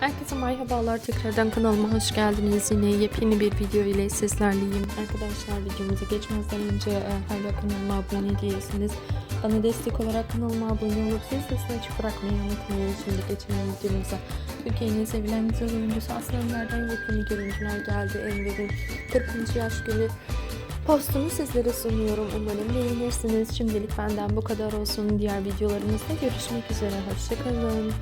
Herkese merhabalar tekrardan kanalıma hoş geldiniz. Yine yepyeni bir video ile sizlerleyim. Arkadaşlar videomuza geçmezden önce e, hala kanalıma abone değilsiniz. Bana destek olarak kanalıma abone olup zil sesini açık bırakmayı unutmayın. Şimdi geçelim videomuza. Türkiye'nin sevilen güzel oyuncusu Aslı Enver'den yepyeni görüntüler geldi. Enver'in 40. yaş günü postunu sizlere sunuyorum. Umarım beğenirsiniz. Şimdilik benden bu kadar olsun. Diğer videolarımızda görüşmek üzere. Hoşçakalın.